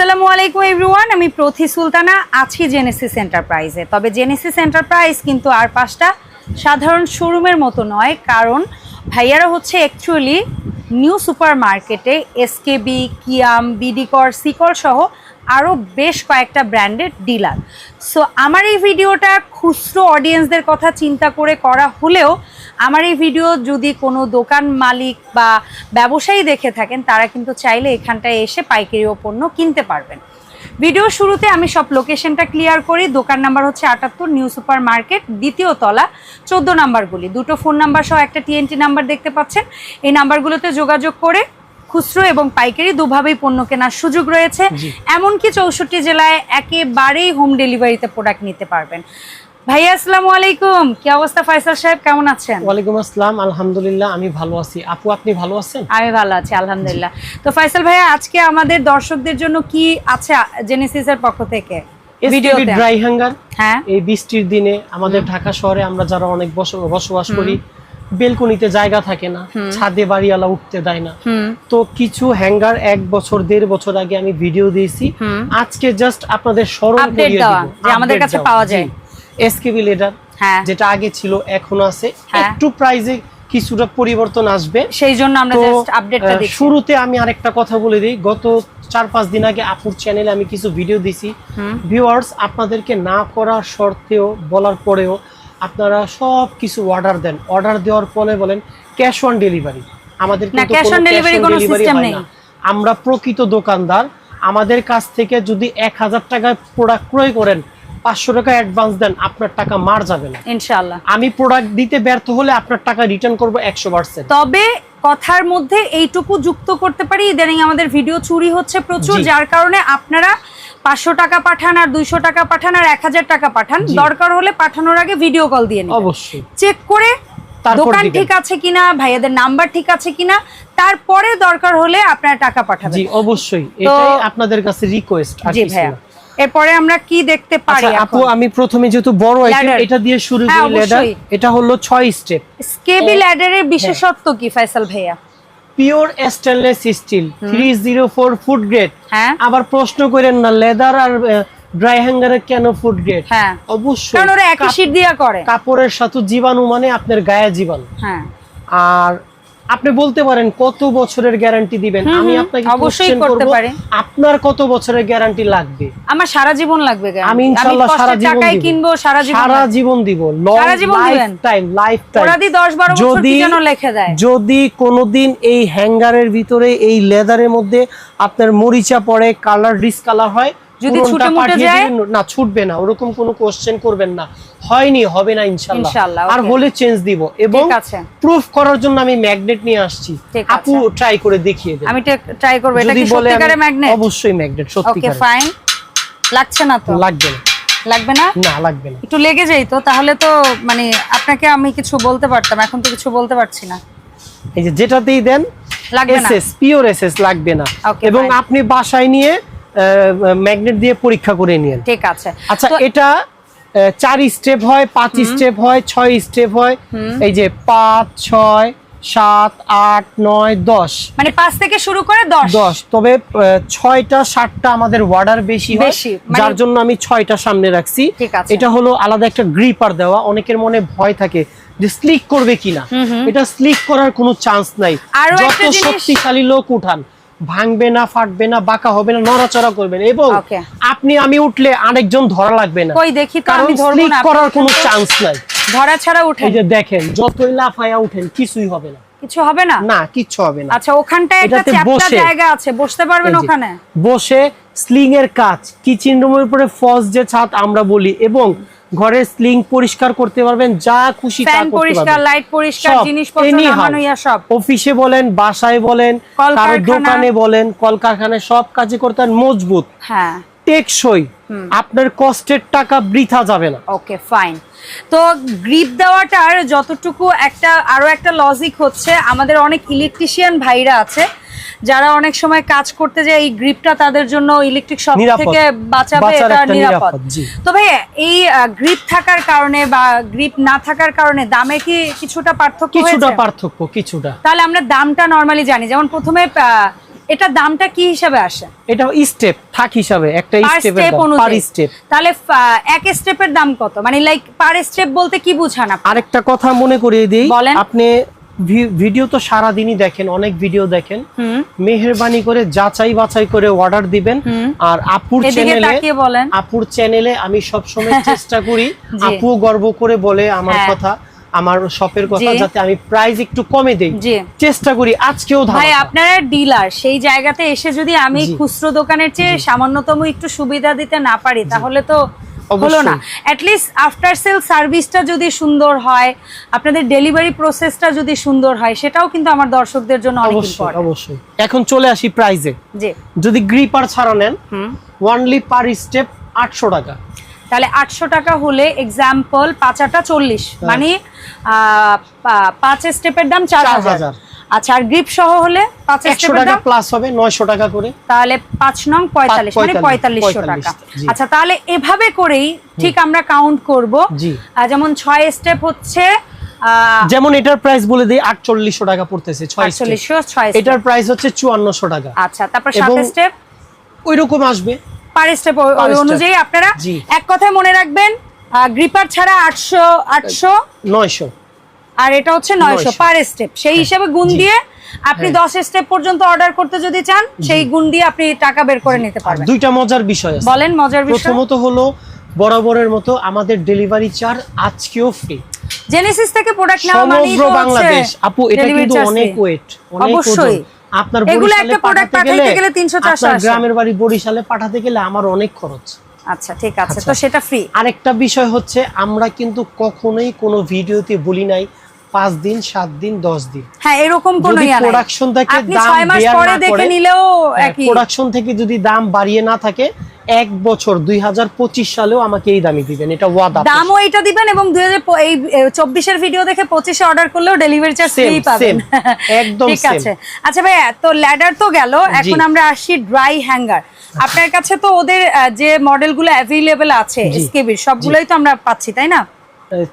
আসসালামু আলাইকুম এভরিওয়ান, আমি প্রথি সুলতানা, আছি জেনেসিস এন্টারপ্রাইজে তবে জেনেসিস এন্টারপ্রাইজ কিন্তু আর পাঁচটা সাধারণ শোরুমের মতো নয়, কারণ ভাইয়ারা হচ্ছে অ্যাকচুয়ালি নিউ সুপার মার্কেটে এসকেবি কিয়াম বিডিকর সিকর সহ আরও বেশ কয়েকটা ব্র্যান্ডের ডিলার। সো আমার এই ভিডিওটা খুচরো অডিয়েন্সদের কথা চিন্তা করে করা হলেও, আমার এই ভিডিও যদি কোনো দোকান মালিক বা ব্যবসায়ী দেখে থাকেন, তারা কিন্তু চাইলে এখানটায় এসে পাইকারি ও পণ্য কিনতে পারবেন। ভিডিও শুরুতে আমি সব লোকেশনটা ক্লিয়ার করি। দোকান নাম্বার হচ্ছে আটাত্তর নিউ সুপার মার্কেট দ্বিতীয় তলা, চোদ্দ নাম্বারগুলি দুটো ফোন নাম্বার সহ একটা টিএনটি নাম্বার দেখতে পাচ্ছেন। এই নাম্বারগুলোতে যোগাযোগ করে খুচরো এবং পাইকারি দুভাবেই পণ্য কেনার সুযোগ রয়েছে। এমনকি চৌষট্টি জেলায় একেবারেই হোম ডেলিভারিতে প্রোডাক্ট নিতে পারবেন। ভাইয়া আসসালামু আলাইকুম। কি অবস্থা ফয়সাল সাহেব? কেমন আছেন? ওয়ালাইকুম আসসালাম। আলহামদুলিল্লাহ আমি ভালো আছি। আপু আপনি ভালো আছেন? আমি ভালো আছি আলহামদুলিল্লাহ। তো ফয়সাল ভাইয়া আজকে আমাদের দর্শকদের জন্য কি আছে জেনেসিসের পক্ষ থেকে? ড্রাই হ্যাঙ্গার হ্যাঁ। এই বৃষ্টির দিনে আমাদের ঢাকা শহরে আমরা যারা অনেক বস- বসবাস করি বেলকনিতে জায়গা থাকে না ছাদে বাড়িওয়ালা উঠতে দেয় না। তো কিছু হ্যাঙ্গার এক বছর দেড় বছর আগে আমি ভিডিও দিয়েছি। আজকে জাস্ট আপনাদের স্মরণ করিয়ে দিব। আমাদের কাছে পাওয়া যায়। এসকেবি লেডার হ্যাঁ। যেটা আগে ছিল এখনও আছে। হ্যাঁ। একটু প্রাইজে কিছুটা পরিবর্তন আসবে। সেই জন্য আমরা জাস্ট আপডেটটা আহ, শুরুতে আমি আরেকটা কথা বলে দিই। গত চার পাঁচ দিন আগে আপুর চ্যানেলে আমি কিছু ভিডিও দিছি। ভিউয়ার্স আপনাদেরকে না করার শর্তেও বলার পরেও আপনারা সব কিছু অর্ডার দেন। অর্ডার দেওয়ার ফলে বলেন ক্যাশ অন ডেলিভারি আমাদের কোনো নেই। আমরা প্রকৃত দোকানদার। আমাদের কাছ থেকে যদি এক হাজার টাকায় প্রোডাক্ট ক্রয় করেন পাঁচশো টাকা অ্যাডভান্স দেন আপনার টাকা মার যাবে না। ইনশাল্লাহ আমি প্রোডাক্ট দিতে ব্যর্থ হলে আপনার টাকা রিটার্ন করব একশো পার্সেন্ট তবে কথার মধ্যে এইটুকু যুক্ত করতে পারি। ইদানিং আমাদের ভিডিও চুরি হচ্ছে প্রচুর যার কারণে আপনারা পাঁচশো টাকা পাঠান আর দুইশো টাকা পাঠান আর এক হাজার টাকা পাঠান। দরকার হলে পাঠানোর আগে ভিডিও কল দিয়ে নিন অবশ্যই। চেক করে দোকান ঠিক আছে কিনা ভাইয়াদের নাম্বার ঠিক আছে কিনা তারপরে দরকার হলে আপনারা টাকা পাঠাবেন। জি অবশ্যই। এটাই আপনাদের কাছে রিকোয়েস্ট জি ভাইয়া। এরপরে আমরা কি দেখতে পারি আচ্ছা আপু আমি প্রথমে যেহেতু বড় আইটেম এটা দিয়ে শুরু হ্যাঁ, করি অবশ্যই। এটা হলো ছয় স্টেপ স্কেবি ল্যাডারের বিশেষত্ব কি ফয়সাল ভাইয়া? Pure stainless steel three zero four food grade হ্যাঁ। আবার প্রশ্ন করেন না লেদার আর ড্রাই হ্যাঙ্গারে কেন ফুড গ্রেড হ্যাঁ। অবশ্যই। কারণ ওরা একই শীট দিয়া করে। কাপড়ের সাথে জীবাণু মানে আপনার গায়ে জীবাণু। হ্যাঁ। আর আপনি বলতে পারেন কত বছরের গ্যারান্টি দিবেন? আমি আপনাকে অবশ্যই করতে পারি। আপনার কত বছরের গ্যারান্টি লাগবে? আমার সারা জীবন লাগবে আমি ইনশাআল্লাহ সারা জীবন টাকায়। কিনবো সারা জীবন সারা জীবন দিব। সারা জীবন দিবেন? টাইম লাইফ টাইম ওরা দি দশ বারো বছর কি যেন লেখে দেয়। যদি কোনোদিন এই হ্যাঙ্গারের ভিতরে এই লেদারের মধ্যে আপনার মরিচা পড়ে কালার ডিসকালার হয় যদি ছুটে মুটে যায়? না ছুটবে না। ওরকম কোনো কোশ্চেন করবেন না। হয়নি হবে না ইনশাআল্লাহ আর হলে চেঞ্জ দিব। এবং প্রুফ করার জন্য আমি ম্যাগনেট নিয়ে আসছি। আপু ট্রাই করে দেখিয়ে দেন। আমি ট্রাই করব। এটা কি সত্যিকারে ম্যাগনেট অবশ্যই ম্যাগনেট ওকে ফাইন লাগছে না তো? লাগবে না। লাগবে না? না লাগবে না। একটু লেগে যাই তো তাহলে তো মানে আপনাকে আমি কিছু বলতে পারতাম এখন তো কিছু বলতে পারছি না। এই যে যেটাতেই দেন লাগবে না। এসএস পিওর এসএস লাগবে না। এবং আপনি বাসায় নিয়ে ম্যাগনেট দিয়ে পরীক্ষা করে নিন ঠিক আছে। আচ্ছা এটা চার স্টেপ হয় পাঁচ স্টেপ হয় ছয় স্টেপ হয়। এই যে পাঁচ ছয় সাত আট নয় দশ। মানে পাঁচ থেকে শুরু করে দশ। দশ। তবে ছয়টা সাতটা আমাদের ওয়ার্ডার বেশি হয়। বেশি, মানে- যার জন্য আমি ছয়টা সামনে রাখছি। এটা হলো আলাদা একটা গ্রিপার দেওয়া। অনেকের মনে ভয় থাকে যে স্লিক করবে কিনা। এটা স্লিক করার কোনো চান্স নাই। আরও যত শক্তিশালী লোক উঠান। ভাঙবে না ফাটবে না বাঁকা হবে না নড়াচড়া করবেন এবং আপনি আমি উঠলে আরেকজন ধরা লাগবে না। কই দেখি তো আমি ধরবো না। করার কোনো চান্স নাই। ধরা ছাড়া উঠে এই যে দেখেন যতই লাফায়া উঠেন কিছুই হবে না। কিছু হবে না? না কিচ্ছু হবে না। আচ্ছা ওখানটায় একটা চ্যাপ্টা জায়গা আছে বসতে পারবেন ওখানে? বসে স্লিং এর কাজ কিচেন রুমের উপরে ফস যে ছাদ আমরা বলি এবং ঘরের স্লিং পরিষ্কার করতে পারবেন যা খুশি তা করতে পরিষ্কার লাইট পরিষ্কার জিনিসপত্র নামানো ইয়া সব। অফিসে বলেন বাসায় বলেন কারও দোকানে বলেন কলকারখানায় সব কাজে করতে মজবুত। হ্যাঁ। টেকসই। আপনার কষ্টের টাকা বৃথা যাবে না। ওকে ফাইন তো গ্রিপ দেওয়াটার যতটুকু একটা আরও একটা লজিক হচ্ছে আমাদের অনেক ইলেকট্রিশিয়ান ভাইরা আছে যারা অনেক সময় কাজ করতে যায় এই গ্রিপটা তাদের জন্য ইলেকট্রিক শক থেকে বাঁচাবে এটা নিরাপদ। নিরাপদ, জি। তো ভাই এই গ্রিপ থাকার কারণে বা গ্রিপ না থাকার কারণে দামে কি কিছুটা পার্থক্য কিছুটা পার্থক্য কিছুটা। তাহলে আমরা দামটা নরমালি জানি। যেমন প্রথমে এটা দামটা কি হিসাবে আসে? এটা স্টেপ থাক হিসাবে একটা স্টেপের পার স্টেপ তাহলে এক স্টেপের দাম কত? মানে লাইক পার স্টেপ বলতে কি বুঝান আরেকটা কথা মনে করিয়ে দিই। বলেন। আপনি ভিডিও তো সারা দিনই দেখেন অনেক ভিডিও দেখেন। মেহেরবানি করে যাচাই বাছাই করে অর্ডার দিবেন। আর আপুর চ্যানেলে বলেন। আপুর চ্যানেলে আমি সব সময় চেষ্টা করি আপু গর্ব করে বলে আমার হ্যাঁ। কথা আমার শপের কথা যাতে আমি প্রাইস একটু কমে দেই। চেষ্টা করি আজকেও ভাই। আপনারা ডিলার সেই জায়গাতে এসে যদি আমি খুচরো দোকানের চেয়ে সামান্যতম একটু সুবিধা দিতে না পারি তাহলে তো হলো না। অ্যাটলিস্ট আফটার সেল সার্ভিসটা যদি সুন্দর হয় আপনাদের ডেলিভারি প্রসেসটা যদি সুন্দর হয় সেটাও কিন্তু আমার দর্শকদের জন্য অনেক ইম্পর্টেন্ট অবশ্যই। এখন চলে আসি প্রাইজে জি। যদি গ্রিপার ছাড়া নেন হুম। ওয়ানলি পার স্টেপ আটশো টাকা। তাহলে আটশো টাকা হলে এক্সাম্পল পাঁচাটা চল্লিশ। হ্যাঁ। মানে আহ, পাঁচ স্টেপের দাম চার হাজার। আচ্ছা আর গ্রিপ সহ হলে পাঁচ একশো স্টেপের টাকা প্লাস হবে নয়শো টাকা করে। তাহলে নং মানে টাকা। আচ্ছা তাহলে এভাবে করেই ঠিক আমরা কাউন্ট করব। যেমন ছয় স্টেপ হচ্ছে যেমন এটার প্রাইস বলে দিই আটচল্লিশশো টাকা পড়তেছে এটার প্রাইস হচ্ছে চুয়ান্নশো টাকা। আচ্ছা তারপর সাত স্টেপ ওই রকম আসবে। পার স্টেপ অনুযায়ী আপনারা এক কথায় মনে রাখবেন গ্রিপার ছাড়া আটশো আটশো। নয়শো। আর এটা হচ্ছে নয়শো। পার স্টেপ সেই হিসাবে গুণ দিয়ে আপনি দশ স্টেপ পর্যন্ত অর্ডার করতে যদি চান সেই গুণ দিয়ে আপনি টাকা বের করে নিতে পারবেন। দুইটা মজার বিষয় বলেন মজার বিষয়। প্রথমত হলো বরাবরের মতো আমাদের ডেলিভারি চার্জ আজকেও ফ্রি জেনেসিস থেকে প্রোডাক্ট নেওয়া মানেই সমগ্র তো বাংলাদেশ। আপু এটা কিন্তু অনেক ওয়েট অনেক অবশ্যই। আপনার এগুলো একটা product পাঠাতে গেলে 300 400 আপনার গ্রামের বাড়ি বরিশালে পাঠাতে গেলে আমার অনেক খরচ। আচ্ছা ঠিক আছে। আচ্ছা। তো সেটা ফ্রি আরেকটা বিষয় হচ্ছে আমরা কিন্তু কখনোই কোনো ভিডিওতে বলি নাই পাঁচ দিন সাত দিন দশ দিন। হ্যাঁ এরকম কোন প্রোডাকশন থেকে দাম পরে দেখে নিলেও একই। প্রোডাকশন থেকে যদি দাম বাড়িয়ে না থাকে এক বছর দুই সালেও আমাকে এই দামই দিবেন। এটা ওয়াদা দামও এটা দিবেন এবং দুই হাজার চব্বিশের ভিডিও দেখে পঁচিশে অর্ডার করলেও ডেলিভারি চার্জ ফ্রি পাবেন। একদম ঠিক আছে। আচ্ছা ভাই তো ল্যাডার তো গেল এখন আমরা আসি ড্রাই হ্যাঙ্গার আপনার কাছে তো ওদের যে মডেলগুলো অ্যাভেলেবেল আছে এসকেবির সবগুলোই তো আমরা পাচ্ছি তাই না?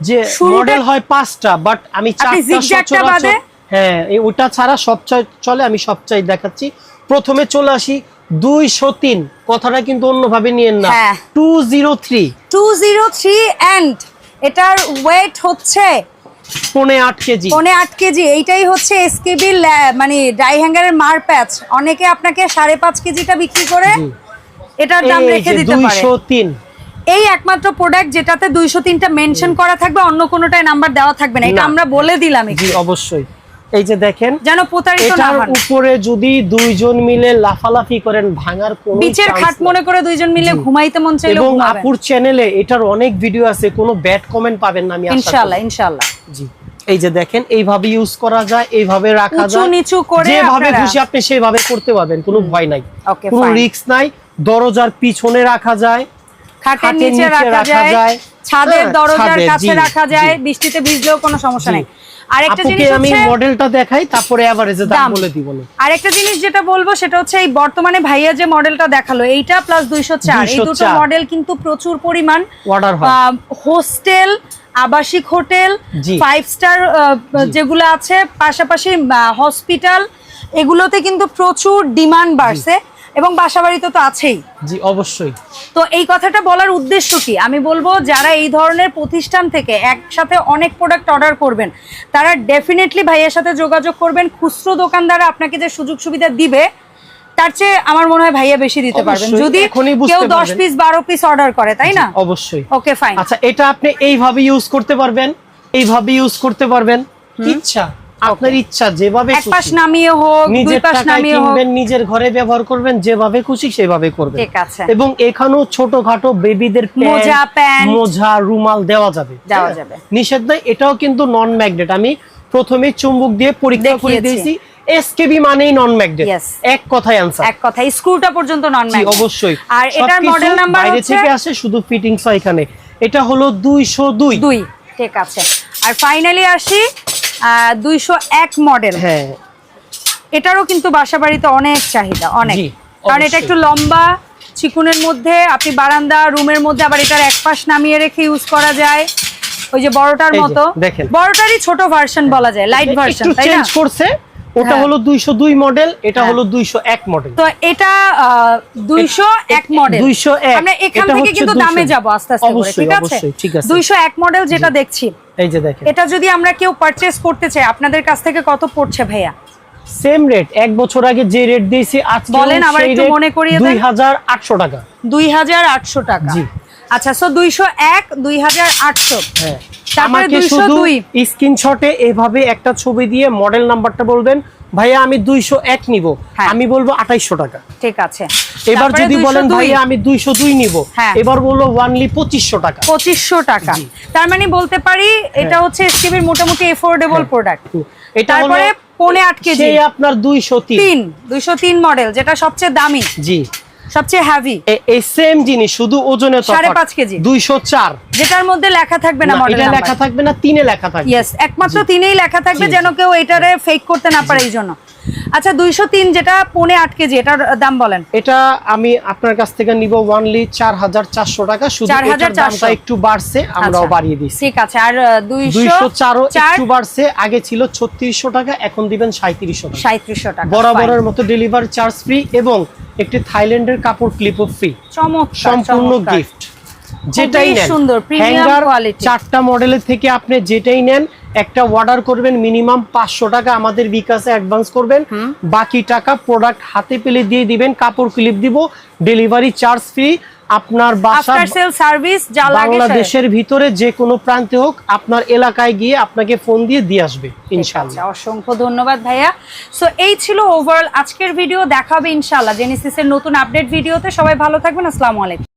যে মডেল হয় পাঁচটা বাট আমি চারটা? হ্যাঁ ওটা ছাড়া সব চাই- চলে আমি সব চাই দেখাচ্ছি। প্রথমে চলে আসি দুইশো তিন। কথাটা কিন্তু অন্যভাবে নিয়েন না। Two zero three two zero three and এটার ওয়েট হচ্ছে পনে আট কেজি। পনে আট কেজি। এইটাই হচ্ছে এসকেবি মানে ড্রাই হ্যাঙ্গারের মার প্যাচ অনেকে আপনাকে সাড়ে পাঁচ কেজিটা বিক্রি করে এটার দাম রেখে দিতে পারে। দুইশো তিন। এই একমাত্র প্রোডাক্ট যেটাতে দুইশো তিনটা মেনশন করা থাকবে অন্য কোনোটায় নাম্বার দেওয়া থাকবে না। এটা আমরা বলে দিলাম অবশ্যই। এই যে দেখেন যেন প্রতারিত না হন। উপরে যদি দুইজন মিলে লাফালাফি করেন ভাঙার কোনো বিচের খাট মনে করে দুইজন মিলে ঘুমাইতে মন চাইলে এবং আপুর চ্যানেলে এটার অনেক ভিডিও আছে কোনো ব্যাড কমেন্ট পাবেন না আমি আশা করি। ইনশাআল্লাহ ইনশাআল্লাহ। জি। এই যে দেখেন এইভাবে ইউজ করা যায় এইভাবে রাখা উঁচু যায় নিচু করে যেভাবে খুশি আপনি সেভাবে করতে পারবেন কোনো ভয় নাই। কোনো রিস্ক নাই দরজার পিছনে রাখা যায়। খাটের নিচে রাখা যায়। ছাদের হ্যাঁ, দরজার কাছে রাখা যায় বৃষ্টিতে ভিজলেও কোনো সমস্যা। নেই। আরেকটা জিনিস আমি মডেলটা দেখাই তারপরে এভারেজে দাম দাম। বলে দিব। আরেকটা জিনিস যেটা বলব সেটা হচ্ছে এই বর্তমানে ভাইয়া যে মডেলটা দেখাল এইটা প্লাস এই দুটো মডেল কিন্তু প্রচুর পরিমাণ অর্ডার হয়। হোস্টেল আবাসিক হোটেল ফাইভ স্টার যেগুলো আছে পাশাপাশি হসপিটাল এগুলোতে কিন্তু প্রচুর ডিমান্ড বাড়ছে। এবং বাসাবাড়িতে তো আছেই। জি অবশ্যই। তো এই কথাটা বলার উদ্দেশ্য কি? আমি বলব যারা এই ধরনের প্রতিষ্ঠান থেকে একসাথে অনেক প্রোডাক্ট অর্ডার করবেন তারা ডেফিনেটলি ভাইয়ের সাথে যোগাযোগ করবেন। খুচরো দোকানদাররা আপনাকে যে সুযোগ সুবিধা দিবে তার চেয়ে আমার মনে হয় ভাইয়া বেশি দিতে পারবেন। যদি কেউ দশ পারবেন। পিস বারো পিস অর্ডার করে তাই না? অবশ্যই। ওকে ফাইন আচ্ছা এটা আপনি এইভাবে ইউজ করতে পারবেন এইভাবে ইউজ করতে পারবেন। ইচ্ছা আপনার ইচ্ছা যেভাবে এক পাশ নামিয়ে হোক দুই পাশ নামিয়ে হোক। নিজের ঘরে ব্যবহার করবেন যেভাবে খুশি সেভাবে করবেন। ঠিক আছে। এবং এখানেও ছোটখাটো বেবিদের মোজা, প্যান্ট। মোজা রুমাল দেওয়া যাবে। দেওয়া? যাবে। নিষেধ নাই এটাও কিন্তু নন ম্যাগনেট আমি প্রথমে চুম্বক দিয়ে পরীক্ষা করে দিয়েছি এসকেবি মানেই নন ম্যাগনেট এক কথায় অ্যান্সার এক স্ক্রুটা পর্যন্ত নন জি অবশ্যই। আর এটার মডেল নাম্বার বাইরে থেকে আসে শুধু ফিটিংস হয় এখানে। এটা হলো দুইশো দুই। দুই ঠিক আছে। আর ফাইনালি আসি দুইশো এক মডেল হ্যাঁ। এটারও কিন্তু বাসা বাড়িতে অনেক চাহিদা অনেক। কারণ এটা একটু লম্বা চিকুনের মধ্যে আপনি বারান্দা রুমের মধ্যে আবার এটার এক পাশ নামিয়ে রেখে ইউজ করা যায়। ওই যে বড়টার মতো। বড়টারই ছোট ভার্সন বলা যায় লাইট ভার্সন তাই না? চেঞ্জ করছে ওটা হ্যাঁ। হলো দুইশো দুই মডেল এটা হ্যাঁ। হলো দুইশো এক মডেল। তো এটা দুইশো এক মডেল। 201 আমরা এখান থেকে কিন্তু দামে যাব আস্তে আস্তে করে ঠিক আছে? অবশ্যই, ঠিক আছে। দুইশো এক মডেল যেটা দেখছি। এই যে দেখেন। এটা যদি আমরা কেউ পারচেজ করতে চাই আপনাদের কাছ থেকে কত পড়ছে ভাইয়া? সেম রেট এক বছর আগে যে রেট দিয়েছি আজকে বলেন, আবার একটু মনে করিয়ে দেন। দুই হাজার আটশো টাকা। দুই হাজার আটশো টাকা। জি। আচ্ছা সো দুইশো এক দুই হাজার আটশো। হ্যাঁ। তারপরে আমাকে শুধু স্ক্রিনশটে এভাবে একটা ছবি দিয়ে মডেল নাম্বারটা বলবেন ভাইয়া আমি দুইশো এক নিব। হ্যাঁ। আমি বলব আঠাইশশো টাকা। ঠিক আছে। এবার যদি বলেন ভাইয়া আমি দুইশো দুই নিব। হ্যাঁ। এবার বলল ওয়ানলি পঁচিশশো টাকা। পঁচিশশো টাকা। তার মানে বলতে পারি এটা হচ্ছে এসকেবির মোটামুটি এফোর্ডেবল হ্যাঁ। প্রোডাক্ট এটা হলো তারপরে পৌনে আট কেজি। আপনার দুইশো তিন। দুইশো তিন মডেল যেটা সবচেয়ে দামি। জি। সবচেয়ে হ্যাভি এই সেম জিনিস শুধু ওজনে সাড়ে পাঁচ কেজি। দুইশো চার। যেটার মধ্যে লেখা থাকবে না মডেল এটা লেখা থাকবে না তিনে লেখা থাকবে। একমাত্র তিনেই লেখা থাকবে যেন কেউ এটারে ফেক করতে না পারে এই জন্য আচ্ছা দুইশো তিন যেটা পৌনে আট কেজি এটার দাম বলেন। এটা আমি আপনার কাছ থেকে নিব ওয়ানলি চার হাজার চারশো টাকা শুধু 4,400 এটার দামটা একটু বাড়ছে আমরাও আচ্ছা। বাড়িয়ে দিচ্ছি। ঠিক আছে আর দুইশো চার একটু বাড়ছে আগে ছিল ছত্রিশশো টাকা এখন দিবেন সাঁত্রিশশো টাকা। সাঁত্রিশশো টাকা বরাবরের মতো ডেলিভারি চার্জ ফ্রি এবং একটি থাইল্যান্ডের কাপড় ক্লিপও ফ্রি সম্পূর্ণ গিফট যেটাই নেন। সুন্দর, হ্যাঙ্গার। চারটা মডেলের থেকে আপনি যেটাই নেন একটা অর্ডার করবেন মিনিমাম পাঁচশো টাকা আমাদের বিকাশে অ্যাডভান্স করবেন। বাকি টাকা প্রোডাক্ট হাতে পেলে দিয়ে দিবেন কাপড় ক্লিপ দিব ডেলিভারি চার্জ ফ্রি আপনার বাসার আফটার সেল সার্ভিস যা লাগে বাংলাদেশের ভিতরে যে কোনো প্রান্তে হোক আপনার এলাকায় গিয়ে আপনাকে ফোন দিয়ে দিয়ে আসবে ইনশাআল্লাহ। আচ্ছা, অসংখ্য ধন্যবাদ ভাইয়া। সো এই ছিল ওভারঅল আজকের ভিডিও দেখাবে ইনশাআল্লাহ। জেনেসিসের নতুন আপডেট ভিডিওতে সবাই ভালো থাকবেন আসসালামু আলাইকুম।